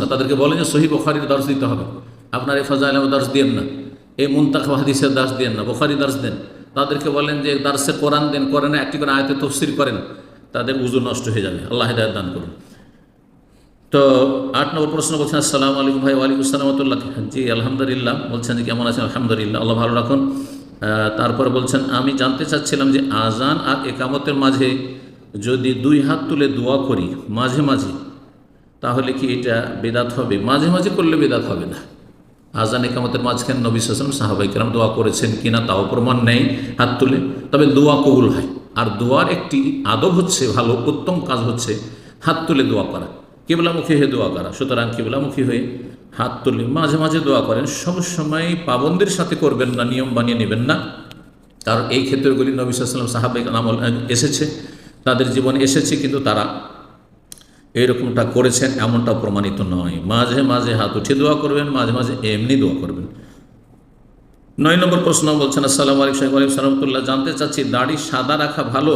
না তাদেরকে বলেন যে সহি বখারির দর্শ দিতে হবে। আপনার এই ফজা আলম দর্শ দিয়েন না। এই মুন্তাখ হাদিসের দাস দেন না। বখারি দাস দেন। তাদেরকে বলেন যে দার্সে কোরআন দেন, কোরআনে একটি করে আয়তে তফসির করেন, তাদের উজু নষ্ট হয়ে যাবে। আল্লাহ হেদায়ত দান করুন। তো আট নম্বর প্রশ্ন বলছেন, আসসালামু আলাইকুম ভাই, ওয়ালাইকুম সালামতুল্লাহ জি, আলহামদুলিল্লাহ। বলছেন যে কেমন আছেন? আলহামদুলিল্লাহ, আল্লাহ ভালো রাখুন। তারপরে বলছেন, আমি জানতে চাচ্ছিলাম যে আজান আর একামতের মাঝে যদি দুই হাত তুলে দোয়া করি, মাঝে মাঝে তাহলে কি এটা বেদাত হবে? মাঝে মাঝে করলে বেদাত হবে না। আজান একামতের মাঝখানে নবী সাসলাম সাহাবাই দোয়া করেছেন কিনা তাও প্রমাণ নেই হাত তুলে। তবে দোয়া কবুল হয়। আর দোয়ার একটি আদব হচ্ছে, ভালো উত্তম কাজ হচ্ছে হাত তুলে দোয়া করা। কেবলামুখী হয়ে দোয়া করা। সুতরাং কেবলামুখী হয়ে হাত তুলে মাঝে মাঝে দোয়া করেন। সবসময় পাবন্দের সাথে করবেন না, নিয়ম বানিয়ে নেবেন না। কারণ এই ক্ষেত্রগুলি নবী সাল্লাম সাহাবাই আমল এসেছে। তাদের জীবনে এসেছে, কিন্তু তারা এরকমটা করেছেন এমনটা প্রমাণিত নয়। মাঝে মাঝে হাত উঠে দোয়া করবেন, মাঝে মাঝে এমনি দোয়া করবেন। নয় নম্বর প্রশ্ন বলছেন, আসসালামু আলাইকুম সাহেব আলাইকুম সালামতুল্লাহ জানতে চাচ্ছি দাড়ি সাদা রাখা ভালো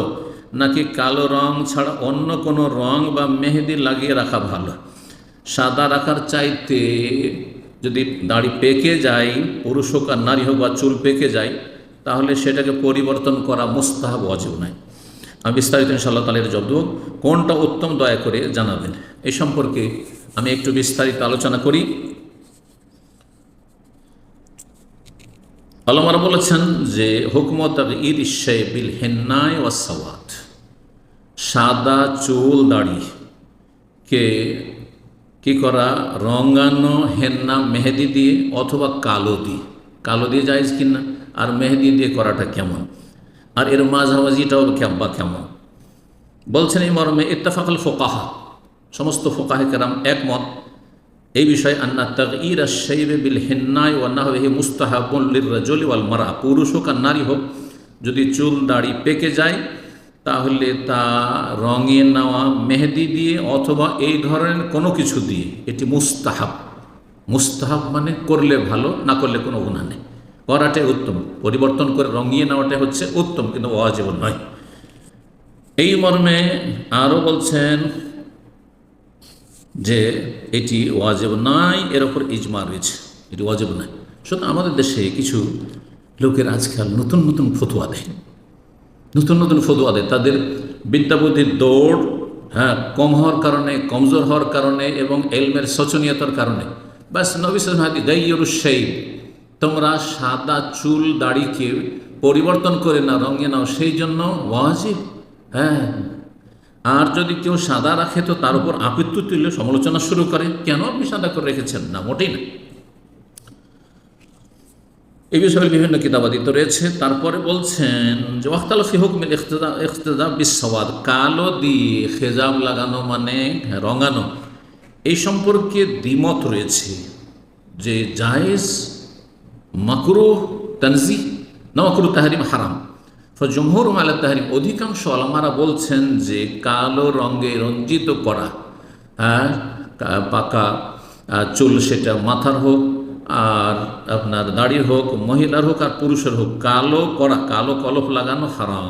নাকি কালো রং ছাড়া অন্য কোনো রং বা মেহেদি লাগিয়ে রাখা ভালো? সাদা রাখার চাইতে যদি দাড়ি পেকে যায়, পুরুষ হোক আর নারী হোক বা চুল পেকে যায়, তাহলে সেটাকে পরিবর্তন করা মুস্তাহাব অজীব নয়। আমি বিস্তারিত ইনশাল্লাহ তালের জব্দ। কোনটা উত্তম দয়া করে জানাবেন? এই সম্পর্কে আমি একটু বিস্তারিত আলোচনা করি। আলমারা বলেছেন যে হুকমত ঈদ বিল হেন্নায় ওয়াসাওয়াত সাদা চুল দাড়ি কে কি করা? রঙানো হেন্না মেহেদি দিয়ে অথবা কালো দিয়ে। কালো দিয়ে যাইজ কিনা? আর মেহেদি দিয়ে করাটা কেমন? আর এর মাঝামাঝিটাও বা কেমন বলছেন এই মর্মে ইত্তাফাকাল ফোকাহা। সমস্ত ফোকাহে কেরাম একমত। এই বিষয়ে আন্না তগঈর শৈবে বিল হেন্নায় ওয়ান্নাহি মুস্তাহাবুল্লির রাজলি ওয়াল মারা। পুরুষ হোক আর নারী হোক, যদি চুল দাড়ি পেকে যায়, তাহলে তা রঙে নেওয়া, মেহেদি দিয়ে অথবা এই ধরনের কোনো কিছু দিয়ে। এটি মুস্তাহাব। মুস্তাহাব মানে করলে ভালো, না করলে কোনো গুণা নেই। করাটাই উত্তম, পরিবর্তন করে রঙিয়ে নেওয়াটাই হচ্ছে উত্তম, কিন্তু অজীব নয়। এই মর্মে আরও বলছেন যে এটি ওয়াজেব নাই, এর ওপর ইজমা রয়েছে। এটি ওয়াজেব নাই শুধু আমাদের দেশে কিছু লোকের আজকাল নতুন নতুন ফতুয়া দেয়। নতুন নতুন ফতুয়া দেয়। তাদের বিদ্যাবুদ্ধির দৌড় হ্যাঁ কম হওয়ার কারণে, কমজোর হওয়ার কারণে এবং এলমের শোচনীয়তার কারণে। ব্যাস, নবী হাদি গাইয়রু সেই তোমরা সাদা চুল, দাড়িকে পরিবর্তন করে না রঙে নাও, সেই জন্য ওয়াজিব। হ্যাঁ। আর যদি কেউ সাদা রাখে, তো তার উপর আপত্তি তুললে সমালোচনা শুরু করে। কেন আপনি সাদা করে রেখেছেন? না, মোটেই না। এই বিষয়ে বিভিন্ন কিতাবাদিত রয়েছে। তারপরে বলছেন যে, ওয়াক্তাল ফিহুকমিল ইখতেদা ইখতেদা কালো দিয়ে খেজাব লাগানো মানে রঙানো। এই সম্পর্কে দ্বিমত রয়েছে যে, জায়েজ মাকরু তানজি না মাকরু তাহারিম হারাম জমহুর মালা তাহারিম অধিকাংশ আলমারা বলছেন যে কালো রঙে রঞ্জিত করা হ্যাঁ পাকা চুল সেটা মাথার হোক, আর আপনার দাড়ির হোক, মহিলার হোক, আর পুরুষের হোক, কালো করা, কালো কলফ লাগানো হারাম।